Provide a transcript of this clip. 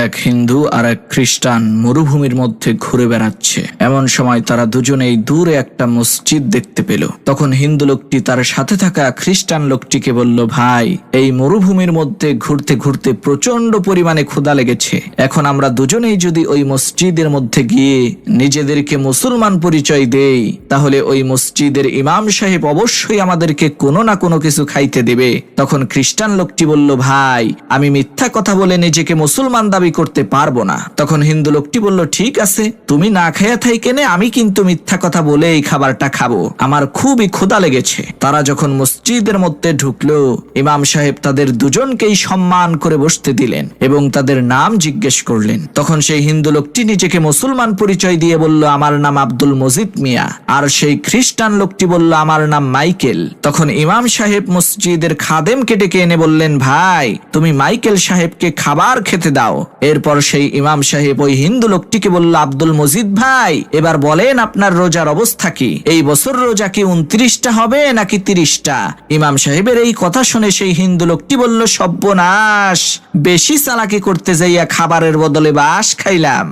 এক হিন্দু আর এক খ্রিস্টান মরুভূমির মধ্যে ঘুরে বেড়াচ্ছে। এমন সময় তারা দুজনেই দূরে একটা মসজিদ দেখতে পেল। তখন হিন্দু লোকটি তার সাথে থাকা খ্রিস্টান লোকটিকে বলল, ভাই, এই মরুভূমির মধ্যে ঘুরতে ঘুরতে প্রচণ্ড পরিমাণে ক্ষুধা লেগেছে। এখন আমরা দুজনেই যদি ওই মসজিদের মধ্যে গিয়ে নিজেদেরকে মুসলমান পরিচয় দেই, তাহলে ওই মসজিদের ইমাম সাহেব অবশ্যই আমাদেরকে কোনো না কোনো কিছু খাইতে দেবে। তখন খ্রিস্টান লোকটি বলল, ভাই, আমি মিথ্যা কথা বলে নিজেকে মুসলমান দাবি করতে পারব না। তখন হিন্দু লোকটি বলল, ঠিক আছে, তুমি না খাইয়া থাই কেনে আমি কিন্তু মিথ্যা কথা বলে এই খাবারটা খাব। আমার খুবই ক্ষুধা লেগেছে। তারা যখন মসজিদের মধ্যে ঢুকলো, ইমাম সাহেব তাদের দুজনকেই সম্মান করে বসতে দিলেন এবং তাদের নাম জিজ্ঞেস করলেন। তখন সেই হিন্দু লোকটি নিজেকে মুসলমান পরিচয় দিয়ে বলল, আমার নাম আব্দুল মজিদ মিয়া। আর সেই খ্রিস্টান লোকটি বলল, আমার নাম মাইকেল। তখন ইমাম সাহেব মসজিদের খাদেমকে ডেকে এনে বললেন, ভাই, তুমি মাইকেল সাহেবকে খাবার খেতে দাও। এরপর সেই ইমাম সাহেব ওই হিন্দু লোকটিকে বলল, আব্দুল মজিদ ভাই, এবার বলেন আপনার রোজার অবস্থা কি? এই বছর রোজা কি উনত্রিশটা হবে নাকি তিরিশটা? ইমাম সাহেবের এই কথা শুনে সেই হিন্দু লোকটি বলল, সব্যনাশ, বেশি চালাকি করতে যাইয়া খাবারের বদলে বাস খাইলাম।